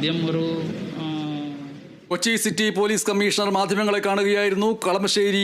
Bien. Kochi city police commissioner മാധ്യമങ്ങളെ കാണുകയായിരുന്നു. കളമശ്ശേരി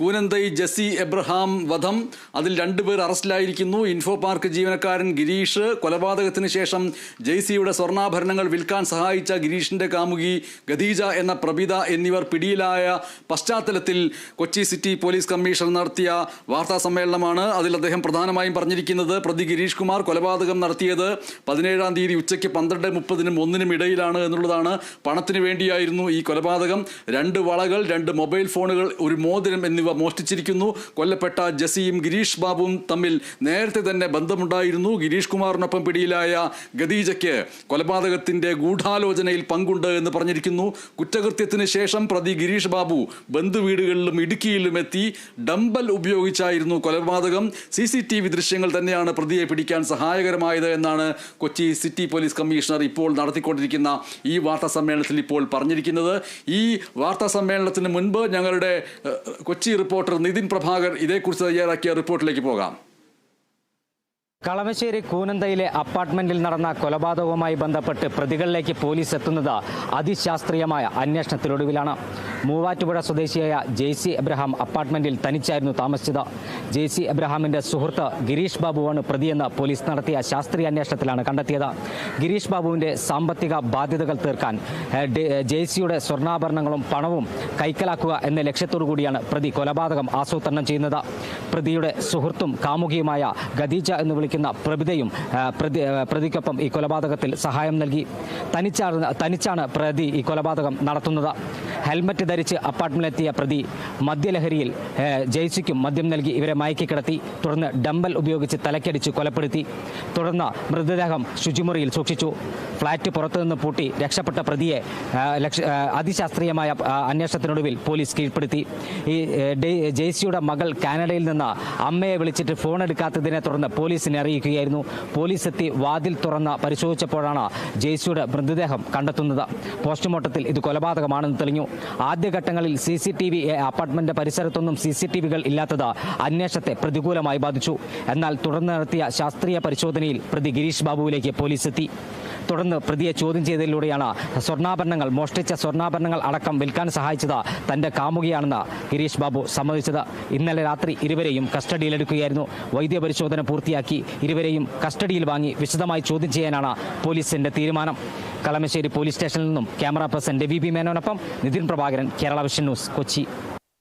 കൂനന്തൈ ജസി എബ്രഹാം വധം. അതിൽ രണ്ടുപേർ അറസ്റ്റിലായിരിക്കുന്നു. ഇൻഫോ പാർക്ക് ജീവനക്കാരൻ ഗിരീഷ്. കൊലപാതകത്തിന് ശേഷം ജെയ്സിയുടെ സ്വർണാഭരണങ്ങൾ വിൽക്കാൻ സഹായിച്ച ഗിരീഷിന്റെ കാമുകി ഖദീജ എന്ന പ്രബിത എന്നിവർ പിടിയിലായ പശ്ചാത്തലത്തിൽ കൊച്ചി സിറ്റി പോലീസ് കമ്മീഷണർ നടത്തിയ വാർത്താ സമ്മേളനമാണ് അതിൽ അദ്ദേഹം പ്രധാനമായും പറഞ്ഞിരിക്കുന്നത്. പ്രതി ഗിരീഷ് കുമാർ കൊലപാതകം നടത്തിയത് പതിനേഴാം തീയതി ഉച്ചയ്ക്ക് പന്ത്രണ്ട് മുപ്പതിനും ഒന്നിനും ഇടയിലാണ് എന്നുള്ളതാണ് പണത്തിന് വേണ്ടിയായിരുന്നു ഈ കൊലപാതകം. രണ്ട് വളകൾ രണ്ട് മൊബൈൽ ഫോണുകൾ ഒരു മോതിരം എന്നിവ മോഷ്ടിച്ചിരിക്കുന്നു. കൊല്ലപ്പെട്ട ജസിയും ഗിരീഷ് ബാബുവും തമ്മിൽ നേരത്തെ തന്നെ ബന്ധമുണ്ടായിരുന്നു. ഗിരീഷ് കുമാറിനൊപ്പം പിടിയിലായ ഖദീജയ്ക്ക് കൊലപാതകത്തിന്റെ ഗൂഢാലോചനയിൽ പങ്കുണ്ട് എന്ന് പറഞ്ഞിരിക്കുന്നു. കുറ്റകൃത്യത്തിന് ശേഷം പ്രതി ഗിരീഷ് ബാബു ബന്ധുവീടുകളിലും ഇടുക്കിയിലും എത്തി. ഡംബൽ ഉപയോഗിച്ചായിരുന്നു കൊലപാതകം. സി സി ടി വി ദൃശ്യങ്ങൾ തന്നെയാണ് പ്രതിയെ പിടിക്കാൻ സഹായകരമായത് എന്നാണ് കൊച്ചി സിറ്റി പോലീസ് കമ്മീഷണർ ഇപ്പോൾ നടത്തിക്കൊണ്ടിരിക്കുന്ന ഈ വാർത്താ സമ്മേളനത്തിൽ ഇപ്പോൾ പറഞ്ഞിരിക്കുന്നത്. ഈ വാർത്താ സമ്മേളനത്തിന് മുൻപ് ഞങ്ങളുടെ കൊച്ചി റിപ്പോർട്ടർ നിതിൻ പ്രഭാകർ ഇതേക്കുറിച്ച് തയ്യാറാക്കിയ റിപ്പോർട്ടിലേക്ക് പോകാം. കളമശ്ശേരി കൂനന്തയിലെ അപ്പാർട്ട്മെന്റിൽ നടന്ന കൊലപാതകവുമായി ബന്ധപ്പെട്ട് പ്രതികളിലേക്ക് പോലീസ് എത്തുന്നത് അതിശാസ്ത്രീയമായ അന്വേഷണത്തിനൊടുവിലാണ് മൂവാറ്റുപുഴ സ്വദേശിയായ ജെയ്സി എബ്രഹാം അപ്പാർട്ട്മെന്റിൽ തനിച്ചായിരുന്നു താമസിച്ചത്. ജെയ്സി എബ്രഹാമിന്റെ സുഹൃത്ത് ഗിരീഷ് ബാബുവാണ് പ്രതിയെന്ന് പോലീസ് നടത്തിയ ശാസ്ത്രീയ അന്വേഷണത്തിലാണ് കണ്ടെത്തിയത്. ഗിരീഷ് ബാബുവിന്റെ സാമ്പത്തിക ബാധ്യതകൾ തീർക്കാൻ ജെയ്സിയുടെ സ്വർണാഭരണങ്ങളും പണവും കൈക്കലാക്കുക എന്ന ലക്ഷ്യത്തോടു കൂടിയാണ് പ്രതി കൊലപാതകം ആസൂത്രണം ചെയ്യുന്നത്. പ്രതിയുടെ സുഹൃത്തും കാമുകിയുമായ ഖദീജ എന്ന് വിളിക്കുന്ന പ്രഭിതയും പ്രതി പ്രതിക്കൊപ്പം ഈ കൊലപാതകത്തിൽ സഹായം നൽകി തനിച്ചാണ് തനിച്ചാണ് പ്രതി ഈ കൊലപാതകം നടത്തുന്നത്. ഹെൽമറ്റ് ധരിച്ച് അപ്പാർട്ട്മെന്റിലെത്തിയ പ്രതി മദ്യലഹരിയിൽ ജയ്സിക്കും മദ്യം നൽകി ഇവരെ മയക്കി കിടത്തി തുടർന്ന് ഡമ്പൽ ഉപയോഗിച്ച് തലക്കടിച്ച് കൊലപ്പെടുത്തി തുടർന്ന് മൃതദേഹം ശുചിമുറിയിൽ സൂക്ഷിച്ചു. ഫ്ളാറ്റ് പുറത്തുനിന്ന് പൂട്ടി രക്ഷപ്പെട്ട പ്രതിയെ അതിശാസ്ത്രീയമായ അന്വേഷണത്തിനൊടുവിൽ പോലീസ് കീഴ്പ്പെടുത്തി. ഈ ജെയ്സിയുടെ മകൾ കാനഡയിൽ നിന്ന് അമ്മയെ വിളിച്ചിട്ട് ഫോൺ എടുക്കാത്തതിനെ തുടർന്ന് പോലീസിനെ അറിയിക്കുകയായിരുന്നു. പോലീസ് എത്തി വാതിൽ തുറന്ന് പരിശോധിച്ചപ്പോഴാണ് ജെയ്സിയുടെ മൃതദേഹം കണ്ടെത്തുന്നത്. പോസ്റ്റ്മോർട്ടത്തിൽ ഇത് കൊലപാതകമാണെന്ന് തെളിഞ്ഞു. ആദ്യഘട്ടങ്ങളിൽ C C T V apartment പരിസരത്തൊന്നും C C T വികൾ ഇല്ലാത്തത് അന്വേഷണത്തെ പ്രതികൂലമായി ബാധിച്ചു. എന്നാൽ തുടർന്ന് നടത്തിയ ശാസ്ത്രീയ പരിശോധനയിൽ പ്രതി ഗിരീഷ് ബാബുവിലേക്ക് പോലീസ് എത്തി. തുടർന്ന് പ്രതിയെ ചോദ്യം ചെയ്തതിലൂടെയാണ് സ്വർണാഭരണങ്ങൾ മോഷ്ടിച്ച സ്വർണാഭരണങ്ങൾ അടക്കം വിൽക്കാൻ സഹായിച്ചത് തന്റെ കാമുകിയാണെന്ന് ഗിരീഷ് ബാബു സമ്മതിച്ചത്. ഇന്നലെ രാത്രി ഇരുവരെയും കസ്റ്റഡിയിലെടുക്കുകയായിരുന്നു. വൈദ്യ പരിശോധന പൂർത്തിയാക്കി ഇരുവരെയും കസ്റ്റഡിയിൽ വാങ്ങി വിശദമായി ചോദ്യം ചെയ്യാനാണ് പോലീസിന്റെ തീരുമാനം. കളമശ്ശേരി പോലീസ് സ്റ്റേഷനിൽ നിന്നും ക്യാമറ പേഴ്സൺ രവി ബി മേനോനൊപ്പം നിതിൻ പ്രഭാകരൻ കേരള വിഷൻ ന്യൂസ് കൊച്ചി.